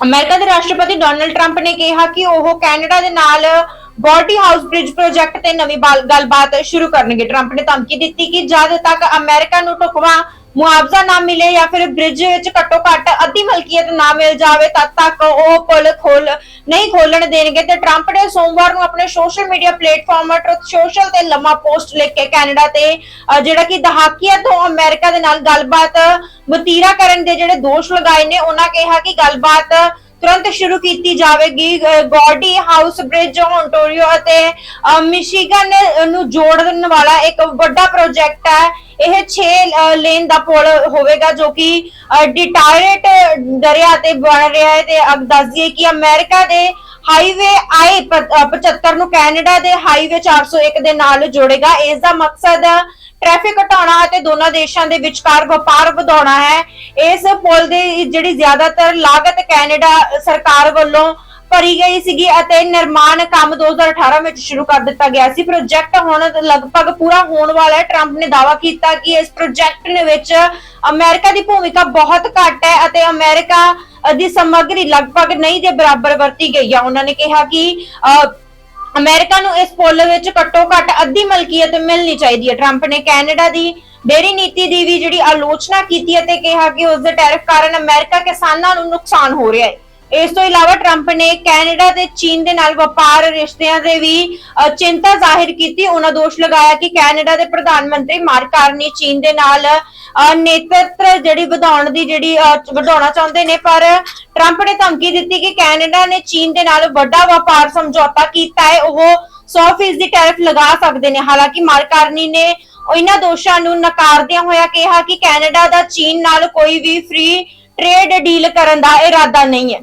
America ਦੇ ਰਾਸ਼ਟਰਪਤੀ Donald Trump ਨੇ ਕਿਹਾ ਕਿ ਉਹ ਕੈਨੇਡਾ ਦੇ ਨਾਲ ਬੋਰਡੀ ਹਾਊਸ ਬ੍ਰਿਜ ਪ੍ਰੋਜੈਕਟ ਤੇ ਨਵੀਂ ਬਾਲ- ਗੱਲਬਾਤ ਸ਼ੁਰੂ ਕਰਨਗੇ। ਟਰੰਪ ਨੇ ਧਮਕੀ ਦਿੱਤੀ ਕਿ ਜਦ ਤੱਕ ਅਮਰੀਕਾ ਨੂੰ ਢੁਕਵਾਂ ਮੁਆਵਜ਼ਾ ਨਾ ਮਿਲੇ ਜਾਂ ਫਿਰ ਬ੍ਰਿਜ ਵਿੱਚ ਘੱਟੋ ਘੱਟ ਅੱਧੀ ਮਲਕੀਅਤ ਨਾ ਮਿਲ ਜਾਵੇ ਤਦ ਤੱਕ ਉਹ ਪੁਲ ਖੋਲ ਨਹੀਂ ਖੋਲਣ ਦੇਣਗੇ ਤੇ ਟਰੰਪ ਨੇ ਸੋਮਵਾਰ ਨੂੰ ਆਪਣੇ social media platform Truth Social ਤੇ ਲੰਮਾ ਪੋਸਟ ਲਿਖ ਕੇ ਕੈਨੇਡਾ ਤੇ ਜਿਹੜਾ ਕਿ ਦਹਾਕਿਆਂ ਤੋਂ ਅਮਰੀਕਾ ਦੇ ਨਾਲ ਗੱਲਬਾਤ ਵਤੀਰਾ ਕਰਨ ਦੇ ਜਿਹੜੇ ਦੋਸ਼ ਲਗਾਏ ਨੇ, ਉਹਨਾਂ ਕਿਹਾ ਕਿ ਗੱਲਬਾਤ ਤੁਰੰਤ ਸ਼ੁਰੂ ਕੀਤੀ ਜਾਵੇਗੀ ਗੋਡੀ ਹਾਊਸ ਬ੍ਰਿਜ ਓਨਟਾਰੀਓ ਅਤੇ ਮਿਸ਼ੀਗਨ ਨੂੰ ਜੋੜਨ ਵਾਲਾ ਇੱਕ ਵੱਡਾ ਪ੍ਰੋਜੈਕਟ ਹੈ। ਇਹ 6 ਲੇਨ ਦਾ ਪੁਲ ਹੋਵੇਗਾ ਜੋ ਕਿ ਡਿਟਾਇਰਟ ਦਰਿਆ ਤੇ ਬਣ ਰਿਹਾ ਹੈ ਤੇ ਅਬ ਦੱਸ ਦਈਏ ਕਿ ਅਮਰੀਕਾ ਦੇ ਹਾਈਵੇ ਆਈ 75 ਨੂੰ ਕੈਨੇਡਾ ਦੇ ਹਾਈਵੇ 401 ਦੇ ਨਾਲ ਜੋੜੇਗਾ। ਇਸ ਦਾ ਮਕਸਦ ਟ੍ਰੈਫਿਕ ਘਟਾਉਣਾ ਅਤੇ ਦੋਨਾਂ ਦੇਸ਼ਾਂ ਦੇ ਵਿਚਕਾਰ ਵਪਾਰ ਵਧਾਉਣਾ ਹੈ। ਇਸ ਪੁਲ ਦੀ ਜਿਹੜੀ ਜ਼ਿਆਦਾਤਰ ਲਾਗਤ ਕੈਨੇਡਾ ਸਰਕਾਰ ਵੱਲੋਂ ਭਰੀ ਗਈ ਸੀਗੀ ਅਤੇ ਨਿਰਮਾਣ ਕੰਮ 2018 ਵਿੱਚ ਸ਼ੁਰੂ ਕਰ ਦਿੱਤਾ ਗਿਆ ਸੀ। ਪ੍ਰੋਜੈਕਟ ਹੁਣ ਲਗਭਗ ਪੂਰਾ ਹੋਣ ਵਾਲਾ ਹੈ। ਟਰੰਪ ਨੇ ਦਾਅਵਾ ਕੀਤਾ ਕਿ ਇਸ ਪ੍ਰੋਜੈਕਟ ਦੇ ਵਿੱਚ ਅਮਰੀਕਾ ਦੀ ਭੂਮਿਕਾ ਬਹੁਤ ਘੱਟ ਹੈ ਅਤੇ ਅਮਰੀਕਾ ਦੀ ਸਮੱਗਰੀ ਲਗਭਗ ਨਹੀਂ ਦੇ ਬਰਾਬਰ ਵਰਤੀ ਗਈ ਹੈ ਉਹਨਾਂ ਨੇ ਕਿਹਾ ਕਿ ਅਹ, ਅਮਰੀਕਾ ਨੂੰ ਇਸ ਪੁੱਲ ਵਿੱਚ ਘੱਟੋ ਘੱਟ ਅੱਧੀ ਮਲਕੀਅਤ ਮਿਲਣੀ ਚਾਹੀਦੀ ਹੈ। ਟਰੰਪ ਨੇ ਕੈਨੇਡਾ ਦੀ ਡੇਰੀ ਨੀਤੀ ਦੀ ਵੀ ਜਿਹੜੀ ਆਲੋਚਨਾ ਕੀਤੀ ਅਤੇ ਕਿਹਾ ਕਿ ਉਸ ਦੇ ਟੈਰਿਫ ਕਾਰਨ ਅਮਰੀਕਾ ਕਿਸਾਨਾਂ ਨੂੰ ਨੁਕਸਾਨ ਹੋ ਰਿਹਾ ਹੈ। ਇਸ ਤੋਂ ਇਲਾਵਾ ਟਰੰਪ ਨੇ ਕੈਨੇਡਾ ਤੇ ਚੀਨ ਦੇ ਨਾਲ ਵਪਾਰ ਰਿਸ਼ਤਿਆਂ ਦੇ ਵੀ ਚਿੰਤਾ ਜ਼ਾਹਿਰ ਕੀਤੀ। ਉਹਨਾਂ ਦੋਸ਼ ਲਗਾਇਆ ਕਿ ਕੈਨੇਡਾ ਦੇ ਪ੍ਰਧਾਨ ਮੰਤਰੀ ਮਾਰਕ ਕਾਰਨੀ ਚੀਨ ਦੇ ਨਾਲ ਅ, ਨੇਤਰਤਵ ਜਿਹੜੀ ਵਧਾਉਣ ਦੀ ਜਿਹੜੀ ਵਧਾਉਣਾ ਚਾਹੁੰਦੇ ਨੇ। ਪਰ ਟਰੰਪ ਨੇ ਧਮਕੀ ਦਿੱਤੀ ਕਿ ਕੈਨੇਡਾ ਨੇ ਚੀਨ ਦੇ ਨਾਲ ਵੱਡਾ ਵਪਾਰ ਸਮਝੌਤਾ ਕੀਤਾ ਹੈ। ਉਹ 100% ਦੀ ਟੈਰਿਫ ਲਗਾ ਸਕਦੇ ਨੇ। ਹਾਲਾਂਕਿ ਮਾਰਕ ਨੇ ਇਹਨਾਂ ਦੋਸ਼ਾਂ ਨੂੰ ਨਕਾਰਦਿਆਂ ਹੋਇਆ ਕਿਹਾ ਕਿ ਕੈਨੇਡਾ ਦਾ ਚੀਨ ਨਾਲ ਕੋਈ ਵੀ ਫ੍ਰੀ ਟ੍ਰੇਡ ਡੀਲ ਕਰਨ ਦਾ ਇਰਾਦਾ ਨਹੀਂ ਹੈ।